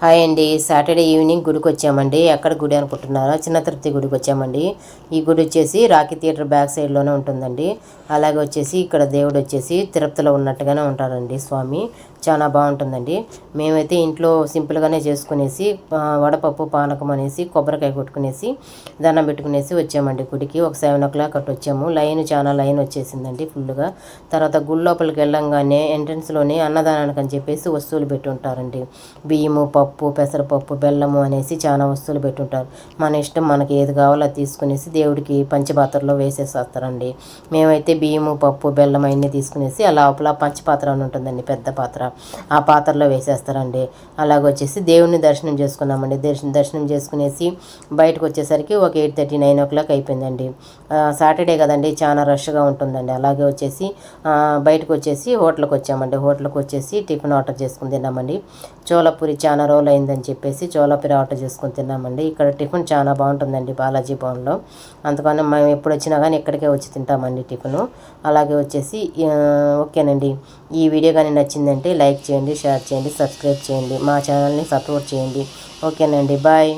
Hi అండి. Saturday evening గుడికి వచ్చామండి. ఎక్కడ గుడి అనుకుంటున్నారా? చిన్న తిరుపతి గుడికి వచ్చామండి. ఈ గుడి వచ్చేసి రాకీ థియేటర్ బ్యాక్ సైడ్లోనే ఉంటుందండి. అలాగే వచ్చేసి ఇక్కడ దేవుడు వచ్చేసి తిరుపతిలో ఉన్నట్టుగానే ఉంటారండి స్వామి. చాలా బాగుంటుందండి. మేమైతే ఇంట్లో సింపుల్గానే చేసుకునేసి వడపప్పు పానకం అనేసి కొబ్బరికాయ కొట్టుకునేసి దండం పెట్టుకునేసి వచ్చామండి గుడికి. ఒక సెవెన్ ఓ క్లాక్ అట్టు వచ్చాము. లైన్ చాలా లైన్ వచ్చేసిందండి ఫుల్గా. తర్వాత గుడి లోపలికి వెళ్ళంగానే ఎంట్రన్స్లోనే అన్నదానానికి అని చెప్పేసి వస్తువులు పెట్టి ఉంటారండి. బియ్యము పప్పు పప్పు పెసరపప్పు బెల్లము అనేసి చాలా వస్తువులు పెట్టుంటారు. మన ఇష్టం మనకి ఏది కావాలో అది తీసుకునేసి దేవుడికి పంచపాత్రలో వేసేసేస్తారండి. మేమైతే బియ్యము పప్పు బెల్లం అవన్నీ తీసుకునేసి ఆ లోపల పంచపాత్ర అని ఉంటుందండి పెద్ద పాత్ర. ఆ పాత్రలో వేసేస్తారండి. అలాగొచ్చేసి దేవుడిని దర్శనం చేసుకున్నామండి. దర్శనం దర్శనం చేసుకునేసి బయటకు వచ్చేసరికి ఒక eight thirty nine o'clock అయిపోయిందండి. సాటర్డే కదండి చాలా రష్గా ఉంటుందండి. అలాగే వచ్చేసి బయటకు వచ్చేసి హోటల్కి వచ్చామండి హోటల్కి వచ్చేసి టిఫిన్ ఆర్డర్ చేసుకుని తిన్నామండి. చోళపూరి చాలా రోజులు అయిందని చెప్పేసి చోళపూరి ఆర్డర్ చేసుకుని తిన్నామండి. ఇక్కడ టిఫిన్ చాలా బాగుంటుందండి బాలాజీ భవన్లో. అందుకని మేము ఎప్పుడు వచ్చినా కానీ ఇక్కడికే వచ్చి తింటామండి టిఫిన్. అలాగే వచ్చేసి ఓకేనండి. ఈ వీడియో కానీ నచ్చిందంటే లైక్ చేయండి షేర్ చేయండి సబ్స్క్రైబ్ చేయండి మా ఛానల్ని సపోర్ట్ చేయండి. ఓకేనండి బాయ్.